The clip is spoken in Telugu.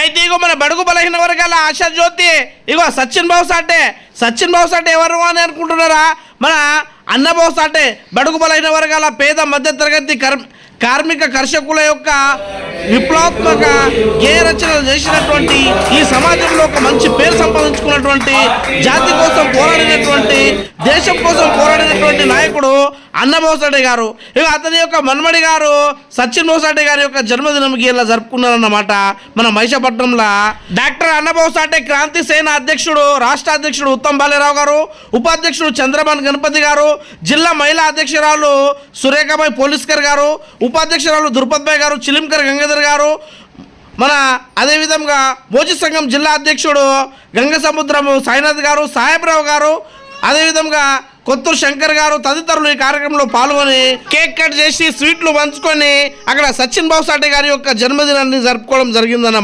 అయితే ఇగో మన బడుగు బలహీన వర్గాల ఆశా జ్యోతి. ఇగో సచిన్ బాబు సాటే. సచిన్ బాబు సాటే ఎవరు అని అనుకుంటున్నారా? మన అన్నబాబు సాటే. బడుగు బలహీన వర్గాల పేద మధ్య తరగతి కర్ కార్మిక కర్షకుల యొక్క విప్లవాత్మక గేయ రచనలు చేసినటువంటి ఈ సమాజంలో ఒక మంచి పేరు సంపాదించుకున్నటువంటి జాతి కోసం పోరాడినటువంటి దేశం కోసం పోరాడినటువంటి నాయకుడు అన్నబోసాడే గారు ఇక అతని యొక్క మన్మడి గారు సచిన్ బోసాటే గారి యొక్క జన్మదినంకి ఇలా జరుపుకున్నారన్నమాట. మన మహిషపట్నంలో డాక్టర్ అన్నబోసాటే క్రాంతి సేన అధ్యక్షుడు రాష్ట్ర అధ్యక్షుడు ఉత్తమ్ బాలేరావు గారు ఉపాధ్యక్షుడు చంద్రబాన్ గణపతి గారు జిల్లా మహిళా అధ్యక్షురాలు సురేఖాబాయి పోలీస్కర్ గారు ఉపాధ్యక్షురాలు దుర్పద్భాయ్ గారు చిలింకర్ గంగాధర్ గారు మన అదేవిధంగా భోజ సంఘం జిల్లా అధ్యక్షుడు గంగ సముద్రము సాయినాథ్ గారు సాహెబ్రావు గారు అదేవిధంగా కొత్తూరు శంకర్ గారు తదితరులు ఈ కార్యక్రమంలో పాల్గొని కేక్ కట్ చేసి స్వీట్లు పంచుకొని అక్కడ సచిన్ బాబు సాటే గారి యొక్క జన్మదినాన్ని జరుపుకోవడం జరిగిందన్న